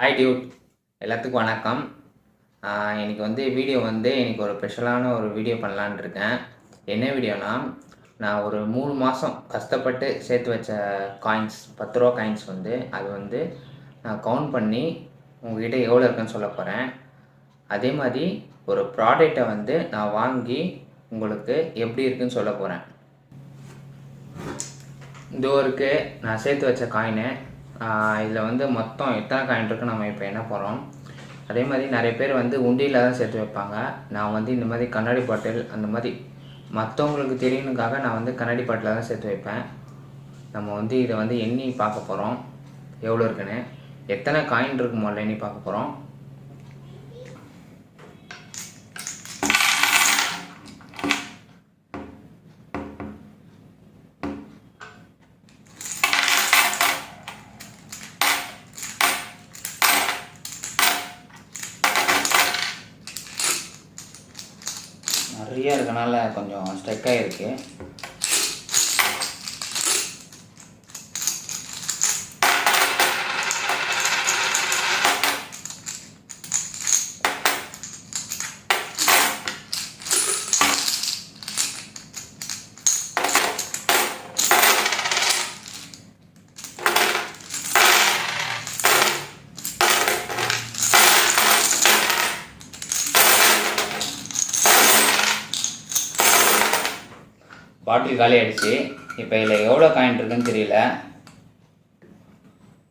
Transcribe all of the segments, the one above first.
Hi Dude எல்லாத்துக்கும் வணக்கம். எனக்கு வந்து வீடியோ வந்து எனக்கு ஒரு ஸ்பெஷலான ஒரு வீடியோ பண்ணலான்னு இருக்கேன். என்ன வீடியோனா நான் ஒரு மூணு மாதம் கஷ்டப்பட்டு சேர்த்து வச்ச காயின்ஸ் பத்து ரூபா காயின்ஸ் வந்து அது வந்து நான் கவுண்ட் பண்ணி உங்ககிட்ட எவ்வளோ இருக்குன்னு சொல்ல போகிறேன் அதே மாதிரி ஒரு ப்ராடக்டை வந்து நான் வாங்கி உங்களுக்கு எப்படி இருக்குன்னு சொல்ல போகிறேன் இதோ இருக்குது நான் சேர்த்து வச்ச காயினு இதில் வந்து மொத்தம் எத்தனை காயின் இருக்குது நம்ம இப்போ என்ன போகிறோம் அதே மாதிரி நிறைய பேர் வந்து உண்டியில் தான் சேர்த்து வைப்பாங்க. நான் வந்து இந்த மாதிரி கண்ணாடி பாட்டில் அந்த மாதிரி மற்றவங்களுக்கு தெரியணுக்காக நான் வந்து கண்ணாடி பாட்டில் தான் சேர்த்து வைப்பேன். நம்ம வந்து இதை வந்து எண்ணி பார்க்க போகிறோம் எவ்வளோ இருக்குன்னு. எத்தனை காயின் இருக்கு முதல்ல எண்ணி பார்க்க போகிறோம் நிறைய இருக்கனால கொஞ்சம் ஸ்ட்ரெக் ஆகிருக்கு பாட்டில் காலி ஆகிடுச்சு இப்போ இதில் எவ்வளோ காயின் இருக்குன்னு தெரியல.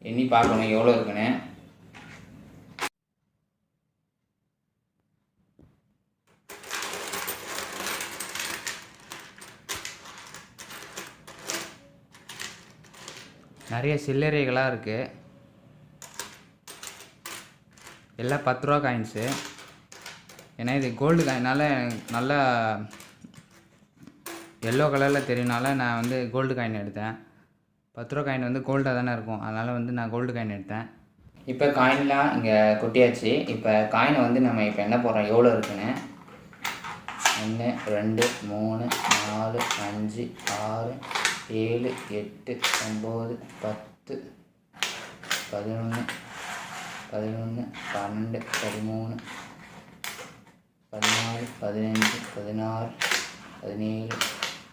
எண்ணி பார்க்கணும் எவ்வளோ இருக்குன்னு. நிறைய சில்லறைகளாக இருக்குது எல்லாம் பத்து ரூபா காயின்ஸு ஏன்னா இது கோல்டு காயினால நல்லா எல்லோ கலரில் தெரியனால நான் வந்து கோல்டு காயின் எடுத்தேன். பத்து ரூபா காயின் வந்து கோல்டாக தானே இருக்கும். அதனால் வந்து நான் கோல்டு காயின் எடுத்தேன். இப்போ காயின்லாம் இங்கே கொட்டியாச்சு. இப்போ காயினை வந்து நம்ம இப்போ என்ன போடுறோம்? எவ்வளோ இருக்குன்னு? ஒன்று ரெண்டு மூணு நாலு அஞ்சு ஆறு ஏழு எட்டு ஒம்பது பத்து பதினொன்று பதினொன்று பன்னெண்டு பதிமூணு பதினாலு பதினஞ்சு பதினாறு பதினேழு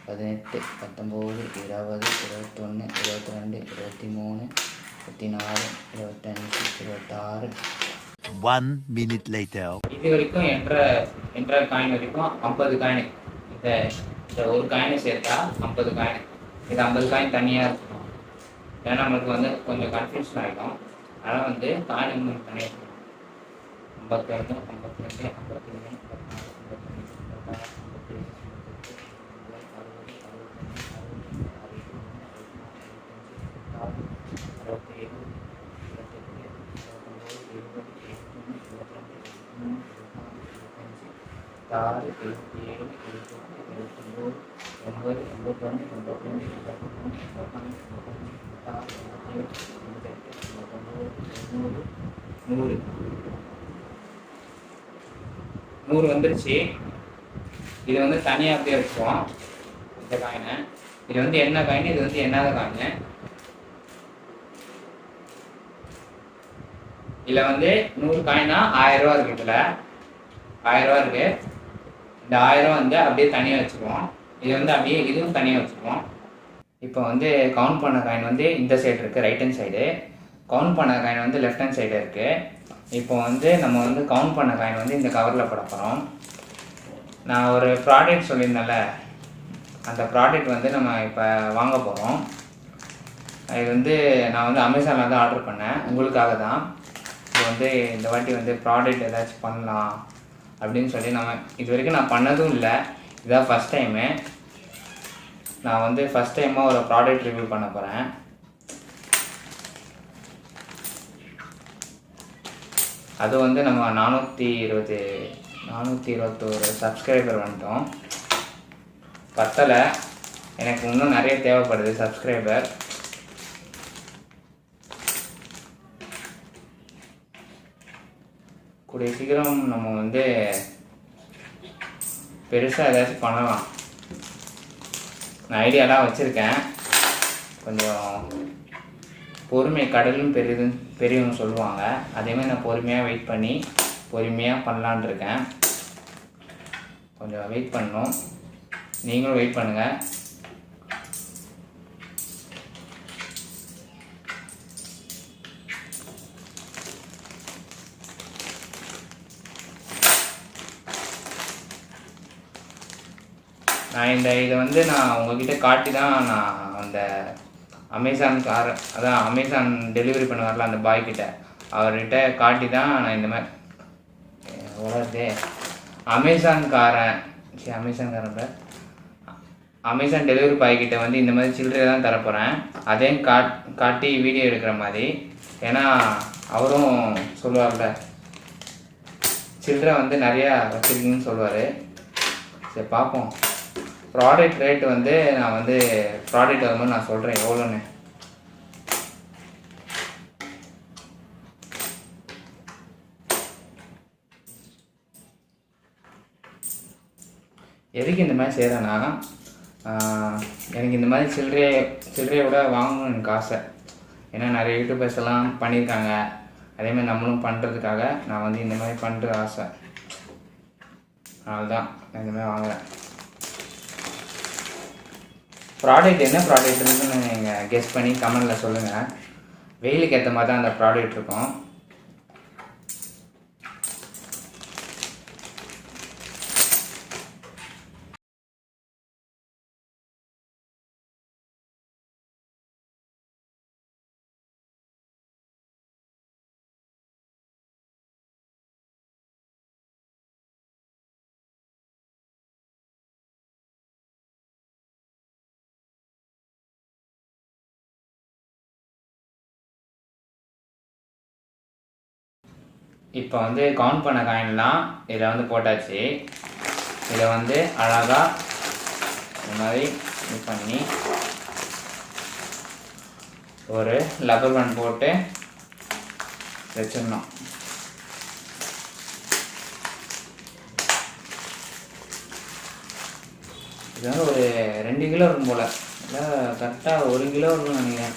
பதினெட்டு பத்தொம்போது இருபது இருபத்தொன்று இருபத்தி ரெண்டு இருபத்தி மூணு இருபத்தி நாலு இருபத்தஞ்சு இருபத்தாறு One minute later. இது வரைக்கும் என்ற என்ற காயின் வரைக்கும் ஐம்பது காயின் இந்த இந்த ஒரு காயினை சேர்த்தா ஐம்பது காயின் இது ஐம்பது காயின் தனியாக இருக்கணும் ஏன்னா நம்மளுக்கு வந்து கொஞ்சம் கன்ஃபியூஷன் ஆகிடும் அதனால் வந்து காயின் தனியாக ஐம்பத்தொன்று ஐம்பத்தி ரெண்டு ஐம்பத்தி மூணு ஐம்பத்தி நாலு ஆறு எழுபத்தி ஏழு எழுபத்தி எழுபத்தெட்டு எழுபத்தொம்போது எண்பது எண்பத்தொன்று எண்பத்தொன்று எண்பத்தொன்று எண்பத்தொன்று எண்பத்தாறு எண்பத்தேழு எண்பத்தெட்டு எண்பத்தொம்போது தொண்ணூறு நூறு நூறு வந்துருச்சு. இது வந்து தனியாக அப்படியே வச்சுக்குவோம். இந்த காயினை இது வந்து என்ன காயின் இது வந்து என்னாத காயின் இதில் வந்து நூறு காயினா ஆயிரம் ரூபா இருக்கு இதில். ஆயிரம் ரூபா இருக்கு. இந்த ஆயிரம் வந்து அப்படியே தனியாக வச்சுக்குவோம் இது வந்து அப்படியே இதுவும் தனியாக வச்சுக்குவோம் இப்போ வந்து கவுண்ட் பண்ண காயின் வந்து இந்த சைடு இருக்குது ரைட் ஹேண்ட் சைடு கவுண்ட் பண்ண காயின் வந்து லெஃப்ட் ஹேண்ட் சைடு இருக்குது இப்போ வந்து நம்ம வந்து கவுண்ட் பண்ண காயின் வந்து இந்த கவரில் போட போகிறோம் நான் ஒரு ப்ராடக்ட் சொல்லியிருந்தேன்ல அந்த ப்ராடக்ட் வந்து நம்ம இப்போ வாங்க போகிறோம் இது வந்து நான் வந்து அமேசானில் தான் ஆர்டர் பண்ணேன். உங்களுக்காக தான். இது வந்து இந்த வாட்டி வந்து ப்ராடக்ட் ஏதாச்சும் பண்ணலாம். அப்படின்னு சொல்லி நம்ம இது வரைக்கும் நான் பண்ணதும் இல்லை. இதான் ஃபஸ்ட் டைமு நான் வந்து ஃபஸ்ட் டைமாக ஒரு ப்ராடக்ட் ரிவ்யூ பண்ண போகிறேன் அது வந்து நம்ம நானூற்றி இருபது நானூற்றி இருபத்தோரு சப்ஸ்கிரைபர் வந்துட்டோம். பத்தலை. எனக்கு இன்னும் நிறைய தேவைப்படுது சப்ஸ்கிரைபர் கூடிய சீக்கிரம் நம்ம வந்து பெருசாக ஏதாச்சும் பண்ணலாம். நான் ஐடியாலாம் வச்சுருக்கேன். கொஞ்சம் பொறுமை கடலும் பெரிதும் பெரியவங்க சொல்லுவாங்க. அதேமாதிரி நான் பொறுமையாக வெயிட் பண்ணி பொறுமையாக பண்ணலான் இருக்கேன். கொஞ்சம் வெயிட் பண்ணணும். நீங்களும் வெயிட் பண்ணுங்கள் நான் இந்த இதை வந்து நான் உங்ககிட்ட காட்டி தான் நான் அந்த அமேசான் கார் அதான் அமேசான் டெலிவரி பண்ண வரல அந்த பாய்கிட்ட அவர்கிட்ட காட்டி தான் நான் இந்த மாதிரி வளருதே அமேசான்காரன் சரி அமேசான்காரன் பேர் அமேசான் டெலிவரி பாய்கிட்ட வந்து இந்த மாதிரி சில்லறை தான் தரப்போகிறேன் அதையும் காட் காட்டி வீடியோ எடுக்கிற மாதிரி. ஏன்னா அவரும் சொல்லுவார்ல சில்லறை வந்து நிறையா வச்சுருக்கீங்கன்னு சொல்லுவார். சரி பார்ப்போம். ப்ராடக்ட் ரேட் வந்து நான் வந்து ப்ராடக்ட் வரும்போது நான் சொல்கிறேன் எவ்வளோன்னு. எதுக்கு இந்த மாதிரி செய்கிறேன்னா எனக்கு இந்த மாதிரி சில்லறையை விட வாங்கணும்னு எனக்கு ஆசை. ஏன்னா நிறைய யூடியூபர்ஸ் எல்லாம் பண்ணியிருக்காங்க. அதேமாதிரி நம்மளும் பண்ணுறதுக்காக நான் வந்து இந்த மாதிரி பண்ணுறது ஆசை. அதுதான் நான் இந்த மாதிரி வாங்குறேன். ப்ராடக்ட் என்ன ப்ராடக்ட்டுன்னு நீங்கள் கெஸ் பண்ணி கமெண்டில் சொல்லுங்கள் வெயிலுக்கு ஏற்ற மாதிரி தான் அந்த ப்ராடக்ட் இருக்கும். இப்போ வந்து கவுண்ட் பண்ண காயின்லாம் இதில் வந்து போட்டாச்சு. இதை வந்து அழகாக இந்த மாதிரி இது பண்ணி ஒரு லப்பர் பேண்ட் போட்டு வச்சிடணும். இது வந்து ஒரு ரெண்டு கிலோ இருக்கும் போல். இல்லை கரெக்டாக ஒரு கிலோ இருக்கும்னு நினைக்கிறேன்.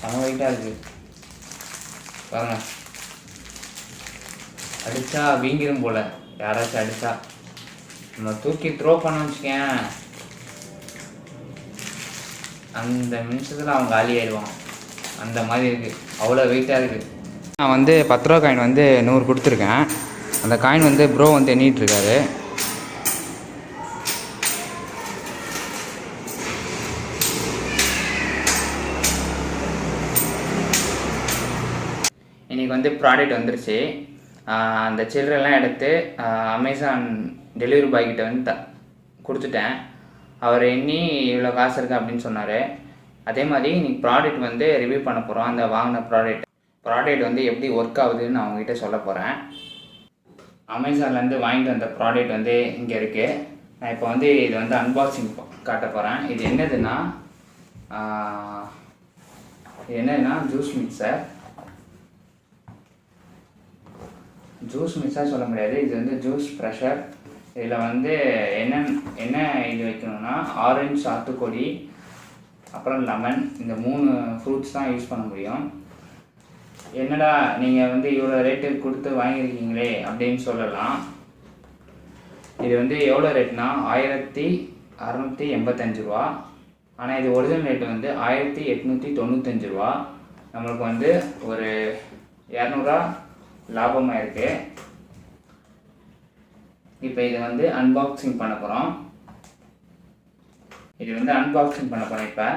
செம வெயிட்டாக இருக்குது பாருங்கள் அடித்தா வீங்கிரும் போல். யாராச்சும் அடித்தா நம்ம தூக்கி த்ரோ பண்ண வச்சுக்கேன் அந்த நிமிஷத்தில் அவன் காலி ஆயிடுவான். அந்த மாதிரி இருக்குது அவ்வளோ வெயிட்டாக இருக்குது நான் வந்து பத்து ரூபா காயின் வந்து நூறு கொடுத்துருக்கேன். அந்த காயின் வந்து ப்ரோ வந்து எண்ணிகிட்ருக்காரு இன்றைக்கி வந்து ப்ராடக்ட் வந்துருச்சு. அந்த சில்லறெல்லாம் எடுத்து அமேசான் டெலிவரி பாய்கிட்ட வந்து த கொடுத்துட்டேன். அவர் எண்ணி இவ்வளோ காசு இருக்குது அப்படின்னு சொன்னார். அதே மாதிரி இன்னைக்கு ப்ராடக்ட் வந்து ரிவ்யூ பண்ண போகிறோம் அந்த வாங்கின ப்ராடக்ட் ப்ராடக்ட் வந்து எப்படி ஒர்க் ஆகுதுன்னு நான் உங்ககிட்ட சொல்ல போகிறேன் அமேசான்லேருந்து வாங்கிட்டு வந்த ப்ராடக்ட் வந்து இங்கே இருக்குது நான் இப்போ வந்து இது வந்து அன்பாக்சிங் காட்ட போகிறேன் இது என்னதுன்னா இது என்னதுன்னா ஜூஸ் மிக்சர் ஜூஸ் மிஸ்ஸாக சொல்ல முடியாது. இது வந்து ஜூஸ் ப்ரெஷர் இதில் வந்து என்ன என்ன இது வைக்கணும்னா ஆரஞ்சு சாத்துக்கொடி அப்புறம் லெமன் இந்த மூணு ஃப்ரூட்ஸ் தான் யூஸ் பண்ண முடியும். என்னடா நீங்கள் வந்து இவ்வளோ ரேட்டு கொடுத்து வாங்கியிருக்கீங்களே அப்படின்னு சொல்லலாம். இது வந்து எவ்வளோ ரேட்னா ஆயிரத்தி அறநூற்றி எண்பத்தஞ்சு ரூபா. ஆனால் இது ஒரிஜினல் ரேட்டு வந்து ஆயிரத்தி எட்நூற்றி தொண்ணூத்தஞ்சு ரூபா. நம்மளுக்கு வந்து ஒரு இரநூறுவா லாபமாக இருக்குது இப்போ இதை வந்து அன்பாக்சிங் பண்ண போகிறோம் இது வந்து அன்பாக்சிங் பண்ண போகிறோம் இப்போ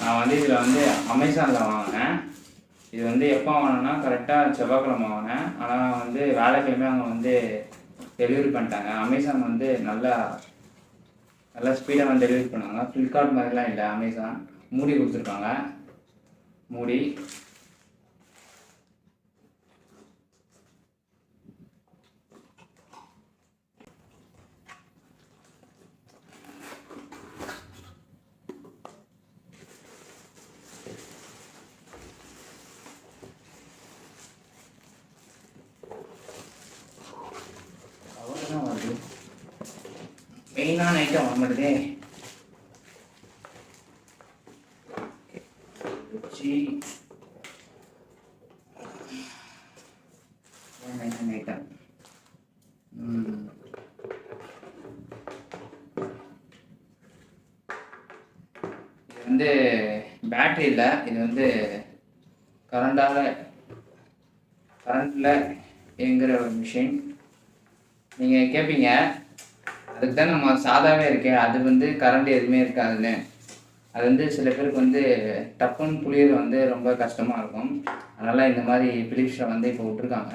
நான் வந்து இதில் வந்து அமேசானில் வாங்கினேன். இது வந்து எப்போ வாங்கினேன்னா கரெக்டாக செவ்வாய்க்கிழமை வாங்கினேன். ஆனால் வந்து வேலைக்கிழமை அவங்க வந்து டெலிவரி பண்ணிட்டாங்க. அமேசான் வந்து நல்லா நல்லா ஸ்பீடாக வந்து டெலிவரி பண்ணாங்க ஃப்ளிப்கார்ட் மாதிரிலாம் இல்லை அமேசான். மூடி கொடுத்துருக்காங்க. மூடி. மெயினான ஐட்டம் வந்துடுதே வச்சு ஐட்டம் இது வந்து பேட்டரி இல்லை இது வந்து கரண்டால் கரண்டில் இயங்குகிற ஒரு மிஷின் நீங்கள் கேட்பீங்க அதுக்கு தான் நம்ம சாதாவே இருக்கே அது வந்து கரண்ட் எதுவுமே இருக்காதுன்னு. அது வந்து சில பேருக்கு வந்து டப்புன்னு புளியல் வந்து ரொம்ப கஷ்டமாக இருக்கும். அதனால் இந்த மாதிரி பிலிப்ஸை வந்து இப்போ விட்ருக்காங்க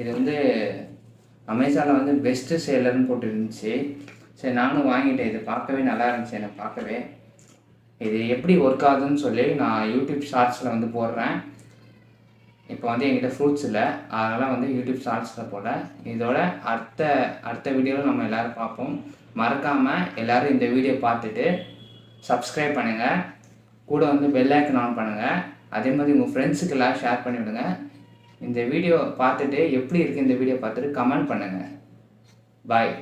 இது வந்து அமேசானில் வந்து பெஸ்ட்டு சேலர்னு போட்டுருந்துச்சு. சரி நானும் வாங்கிட்டேன். இது பார்க்கவே நல்லா இருந்துச்சு எனக்கு பார்க்கவே. இது எப்படி ஒர்க் ஆகுதுன்னு சொல்லி நான் யூடியூப் ஷார்ட்ஸில் வந்து போடுறேன். இப்போ வந்து என்கிட்ட ஃப்ரூட்ஸ் இல்லை. அதனால் வந்து யூடியூப் ஷார்ட்ஸில் போட இதோட அடுத்த அடுத்த வீடியோவில் நம்ம எல்லோரும் பார்ப்போம். மறக்காமல் எல்லோரும் இந்த வீடியோ பார்த்துட்டு சப்ஸ்கிரைப் பண்ணுங்கள் கூட வந்து பெல் ஐக்கன் ஆன் பண்ணுங்கள் அதே மாதிரி உங்கள் ஃப்ரெண்ட்ஸுக்கு எல்லாம் ஷேர் பண்ணிவிடுங்க இந்த வீடியோ பார்த்துட்டு எப்படி இருக்குது இந்த வீடியோ பார்த்துட்டு கமெண்ட் பண்ணுங்கள் பாய்